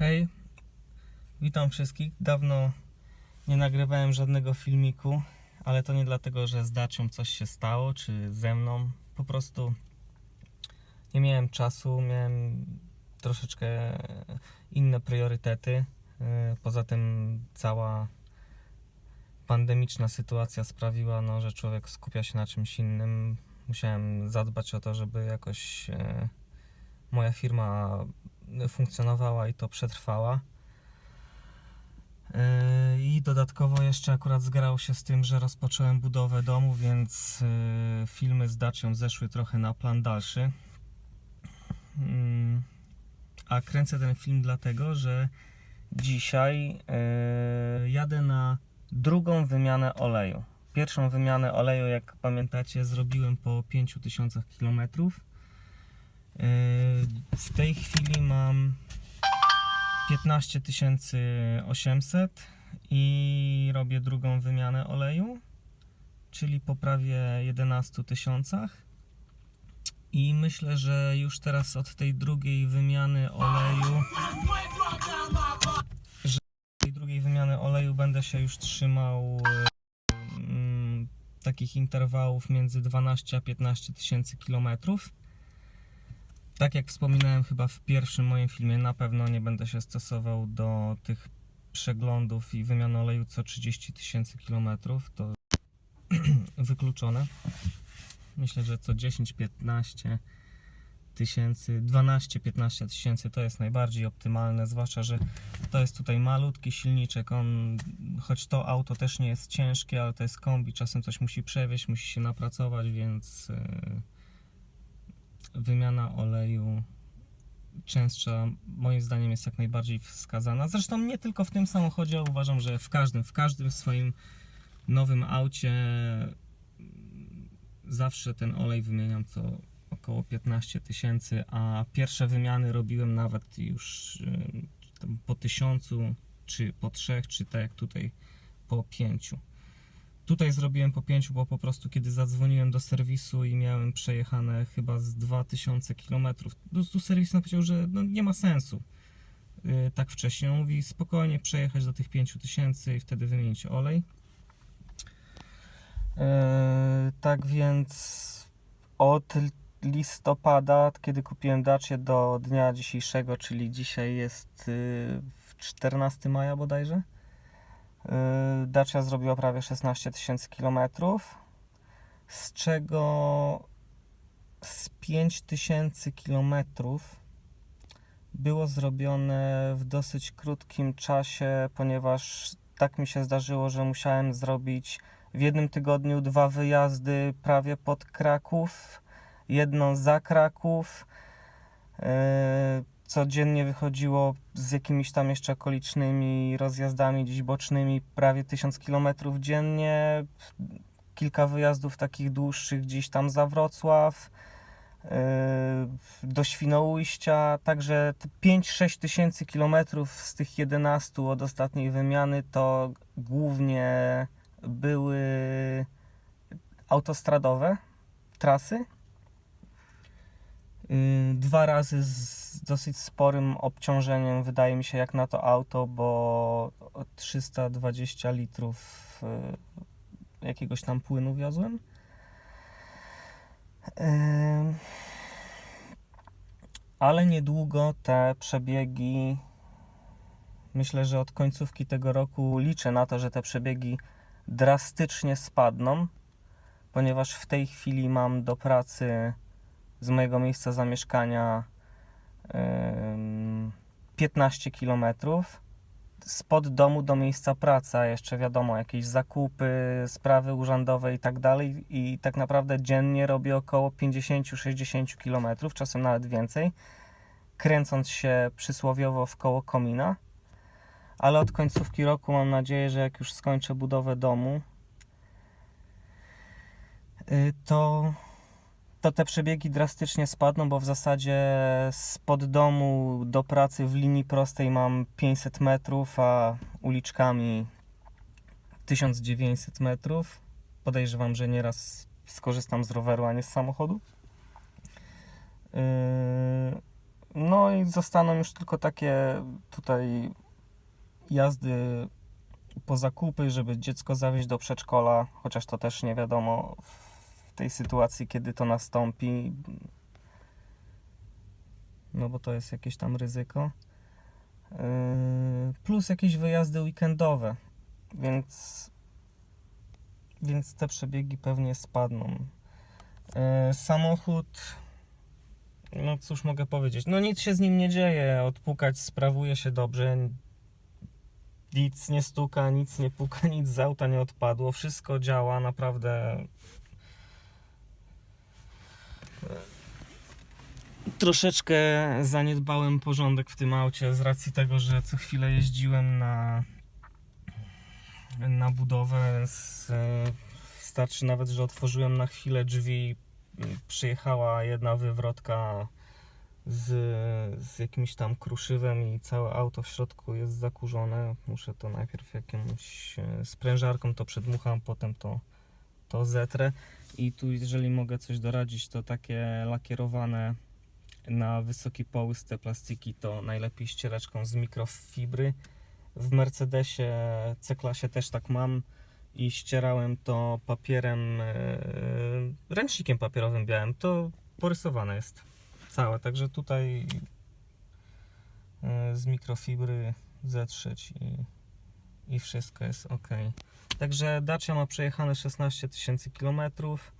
Hej, witam wszystkich. Dawno nie nagrywałem żadnego filmiku, ale to nie dlatego, że z Dacią coś się stało, czy ze mną. Po prostu nie miałem czasu, miałem troszeczkę inne priorytety. Yy, Poza tym cała pandemiczna sytuacja sprawiła, no, że człowiek skupia się na czymś innym. Musiałem zadbać o to, żeby jakoś e, moja firma funkcjonowała i to przetrwała. Yy, I dodatkowo jeszcze akurat zgrało się z tym, że rozpocząłem budowę domu, więc yy, filmy z Dacią zeszły trochę na plan dalszy. Mm, A kręcę ten film dlatego, że dzisiaj yy, jadę na drugą wymianę oleju. Pierwszą wymianę oleju, jak pamiętacie, zrobiłem po 5000 kilometrów. W tej chwili mam 15 800 i robię drugą wymianę oleju, czyli po prawie 11 tysiącach. I myślę, że już teraz od tej drugiej wymiany oleju, że od tej drugiej wymiany oleju będę się już trzymał mm, takich interwałów między 12 a 15 tysięcy kilometrów. Tak jak wspominałem chyba w pierwszym moim filmie, na pewno nie będę się stosował do tych przeglądów i wymiany oleju co 30 tysięcy kilometrów. To wykluczone. Myślę, że co 10-15 tysięcy, 12-15 tysięcy to jest najbardziej optymalne, zwłaszcza, że to jest tutaj malutki silniczek, on, choć to auto też nie jest ciężkie, ale to jest kombi, czasem coś musi przewieźć, musi się napracować, więc yy, wymiana oleju częstsza moim zdaniem jest jak najbardziej wskazana. Zresztą nie tylko w tym samochodzie, uważam, że w każdym, w każdym swoim nowym aucie zawsze ten olej wymieniam co około 15 tysięcy, a pierwsze wymiany robiłem nawet już po tysiącu, czy po trzech, czy tak jak tutaj po pięciu. Tutaj zrobiłem po pięciu, bo po prostu kiedy zadzwoniłem do serwisu i miałem przejechane chyba z 2000 km, po prostu serwis napisał, że no nie ma sensu yy, tak wcześnie. On mówi spokojnie przejechać do tych 5000 i wtedy wymienić olej. Yy, tak więc od listopada, kiedy kupiłem Dacię do dnia dzisiejszego, czyli dzisiaj jest yy, 14 maja bodajże. Yy, Dacia zrobiła prawie 16 tysięcy kilometrów, z czego z 5 tysięcy kilometrów było zrobione w dosyć krótkim czasie, ponieważ tak mi się zdarzyło, że musiałem zrobić w jednym tygodniu dwa wyjazdy prawie pod Kraków, jedną za Kraków. Codziennie wychodziło z jakimiś tam jeszcze okolicznymi rozjazdami gdzieś bocznymi prawie 1000 km dziennie. Kilka wyjazdów takich dłuższych gdzieś tam za Wrocław, yy, do Świnoujścia. Także te 5-6 tysięcy kilometrów z tych 11 od ostatniej wymiany to głównie były autostradowe trasy. Yy, Dwa razy z dosyć sporym obciążeniem, wydaje mi się, jak na to auto, bo 320 litrów yy, jakiegoś tam płynu wiozłem. Yy, Ale niedługo te przebiegi, myślę, że od końcówki tego roku liczę na to, że te przebiegi drastycznie spadną, ponieważ w tej chwili mam do pracy z mojego miejsca zamieszkania ym, 15 km. Spod domu do miejsca pracy, jeszcze wiadomo, jakieś zakupy, sprawy urzędowe i tak dalej. I tak naprawdę dziennie robię około 50-60 km, czasem nawet więcej, kręcąc się przysłowiowo w koło komina. Ale od końcówki roku mam nadzieję, że jak już skończę budowę domu, y, to to te przebiegi drastycznie spadną, bo w zasadzie spod domu do pracy w linii prostej mam 500 metrów, a uliczkami 1900 metrów. Podejrzewam, że nieraz skorzystam z roweru, a nie z samochodu. Yy, No i zostaną już tylko takie tutaj jazdy po zakupy, żeby dziecko zawieźć do przedszkola, chociaż to też nie wiadomo tej sytuacji, kiedy to nastąpi. No bo to jest jakieś tam ryzyko. Yy, Plus jakieś wyjazdy weekendowe, więc, więc te przebiegi pewnie spadną. Yy, Samochód, no cóż mogę powiedzieć, no nic się z nim nie dzieje, odpukać sprawuje się dobrze, nic nie stuka, nic nie puka, nic z auta nie odpadło, wszystko działa naprawdę. Troszeczkę zaniedbałem porządek w tym aucie z racji tego, że co chwilę jeździłem na, na budowę, więc e, starczy nawet, że otworzyłem na chwilę drzwi, przyjechała jedna wywrotka z, z jakimś tam kruszywem i całe auto w środku jest zakurzone. Muszę to najpierw jakąś e, sprężarką to przedmucham, potem to, to zetrę. I tu jeżeli mogę coś doradzić, to takie lakierowane na wysoki połysk te plastiki to najlepiej ściereczką z mikrofibry. W Mercedesie C-klasie też tak mam i ścierałem to papierem, e, ręcznikiem papierowym białym. To porysowane jest całe, także tutaj e, z mikrofibry zetrzeć i, i wszystko jest ok. Także Dacia ma przejechane 16 tysięcy kilometrów.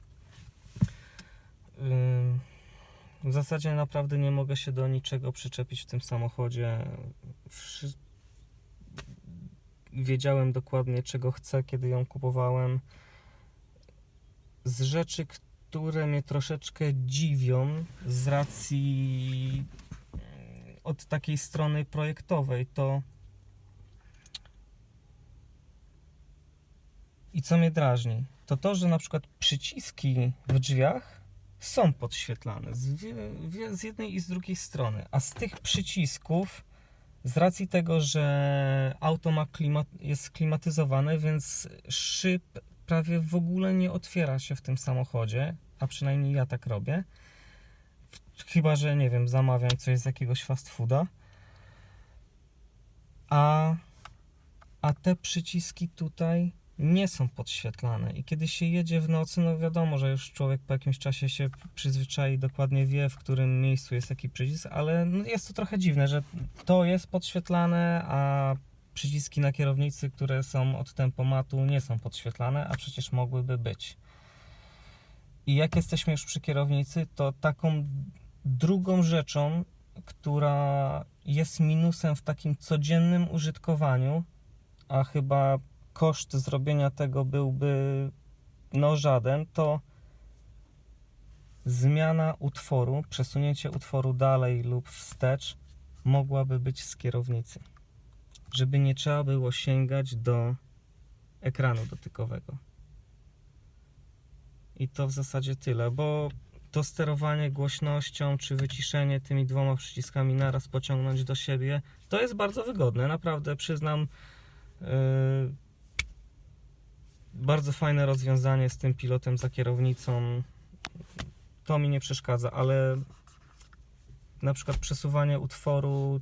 W zasadzie naprawdę nie mogę się do niczego przyczepić w tym samochodzie. Wszy- Wiedziałem dokładnie czego chcę, kiedy ją kupowałem. Z rzeczy, które mnie troszeczkę dziwią z racji mm, od takiej strony projektowej, to i co mnie drażni, to to, że na przykład przyciski w drzwiach są podświetlane z, z jednej i z drugiej strony, a z tych przycisków z racji tego, że auto ma klimat, jest klimatyzowane, więc szyb prawie w ogóle nie otwiera się w tym samochodzie, a przynajmniej ja tak robię. Chyba, że nie wiem, zamawiam coś z jakiegoś fast fooda. A, a te przyciski tutaj nie są podświetlane. I kiedy się jedzie w nocy, no wiadomo, że już człowiek po jakimś czasie się przyzwyczai, dokładnie wie, w którym miejscu jest jaki przycisk, ale no jest to trochę dziwne, że to jest podświetlane, a przyciski na kierownicy, które są od tempomatu, nie są podświetlane, a przecież mogłyby być. I jak jesteśmy już przy kierownicy, to taką drugą rzeczą, która jest minusem w takim codziennym użytkowaniu, a chyba koszt zrobienia tego byłby no żaden, to zmiana utworu, przesunięcie utworu dalej lub wstecz mogłaby być z kierownicy. Żeby nie trzeba było sięgać do ekranu dotykowego. I to w zasadzie tyle, bo to sterowanie głośnością czy wyciszenie tymi dwoma przyciskami naraz pociągnąć do siebie, to jest bardzo wygodne. Naprawdę przyznam, yy, bardzo fajne rozwiązanie z tym pilotem za kierownicą. To mi nie przeszkadza, ale na przykład przesuwanie utworu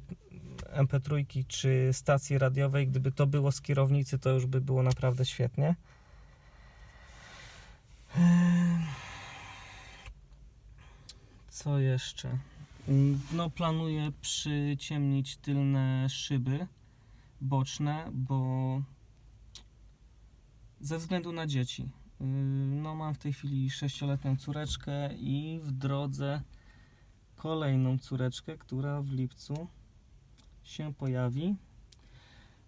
MP3 czy stacji radiowej, gdyby to było z kierownicy, to już by było naprawdę świetnie. Co jeszcze? No, planuję przyciemnić tylne szyby boczne, bo ze względu na dzieci. Yy, No, mam w tej chwili sześcioletnią córeczkę i w drodze kolejną córeczkę, która w lipcu się pojawi.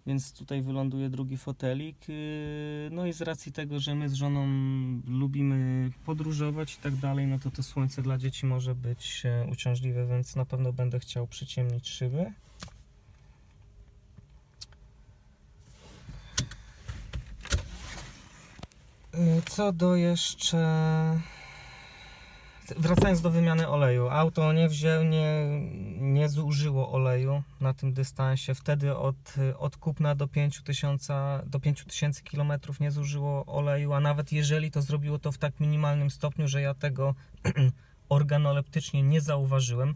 Więc tutaj wyląduje drugi fotelik. Yy, No i z racji tego, że my z żoną lubimy podróżować i tak dalej, no to to słońce dla dzieci może być e, uciążliwe, więc na pewno będę chciał przyciemnić szyby. Co do jeszcze. Wracając do wymiany oleju. Auto nie wzięło, nie, nie zużyło oleju na tym dystansie. Wtedy od, od kupna do 5000 do 5000 km nie zużyło oleju, a nawet jeżeli to zrobiło to w tak minimalnym stopniu, że ja tego organoleptycznie nie zauważyłem.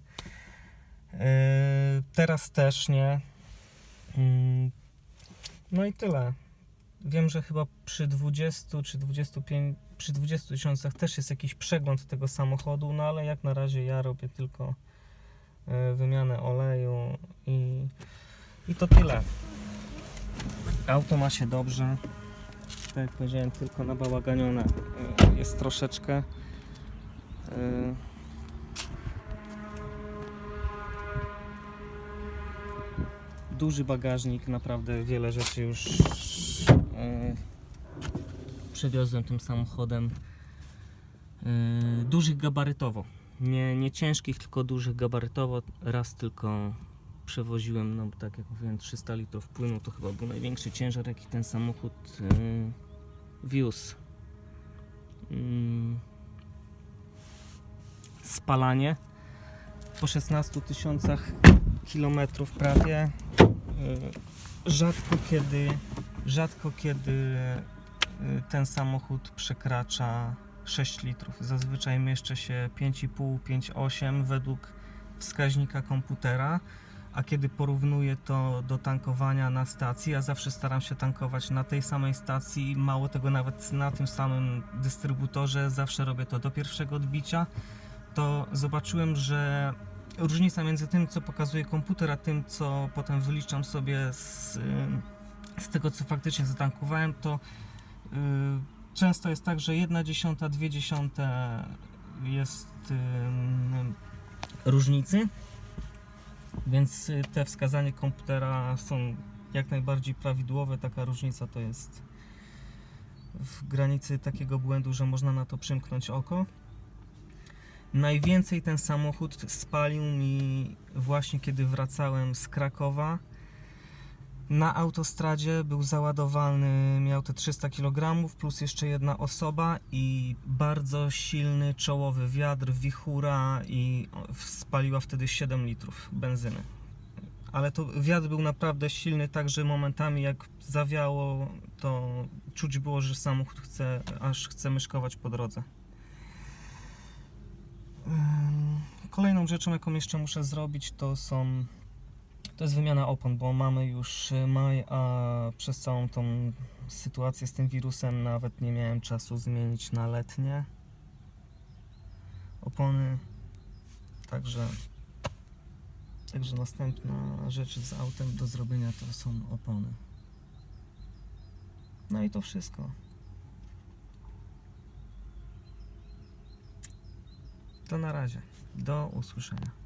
Teraz też nie. Mm, No i tyle. Wiem, że chyba przy 20 czy 25, przy 20 tysiącach też jest jakiś przegląd tego samochodu, no ale jak na razie ja robię tylko e, wymianę oleju i, i to tyle. Auto ma się dobrze. Tak jak powiedziałem, tylko nabałaganione e, jest troszeczkę. Duży bagażnik, naprawdę wiele rzeczy już e, przewiozłem tym samochodem. E, dużych gabarytowo. Nie, nie ciężkich, tylko dużych gabarytowo. Raz tylko przewoziłem, no tak jak mówiłem, 300 litrów płynu. To chyba był największy ciężar, jaki ten samochód e, wiózł. Mm. Spalanie po 16 tysiącach kilometrów prawie. Y, Rzadko kiedy, rzadko kiedy y, ten samochód przekracza 6 litrów. Zazwyczaj mieszczę się 5,5, 5,8 według wskaźnika komputera. A kiedy porównuję to do tankowania na stacji, ja zawsze staram się tankować na tej samej stacji, mało tego nawet na tym samym dystrybutorze, zawsze robię to do pierwszego odbicia, to zobaczyłem, że różnica między tym, co pokazuje komputer, a tym, co potem wyliczam sobie z, y, z tego, co faktycznie zatankowałem, to y, często jest tak, że 1 dziesiąta, 2 dziesiąte jest y, różnicy, więc te wskazania komputera są jak najbardziej prawidłowe. Taka różnica to jest w granicy takiego błędu, że można na to przymknąć oko. Najwięcej ten samochód spalił mi właśnie kiedy wracałem z Krakowa. Na autostradzie był załadowany, miał te 300 kg plus jeszcze jedna osoba i bardzo silny czołowy wiatr, wichura i spaliła wtedy 7 litrów benzyny. Ale to wiatr był naprawdę silny, tak że momentami jak zawiało, to czuć było, że samochód chce, aż chce myszkować po drodze. Kolejną rzeczą, jaką jeszcze muszę zrobić, to są. To jest wymiana opon, bo mamy już maj, a przez całą tą sytuację z tym wirusem nawet nie miałem czasu zmienić na letnie opony. Także. Także następna rzecz z autem do zrobienia to są opony. No i to wszystko. To na razie. Do usłyszenia.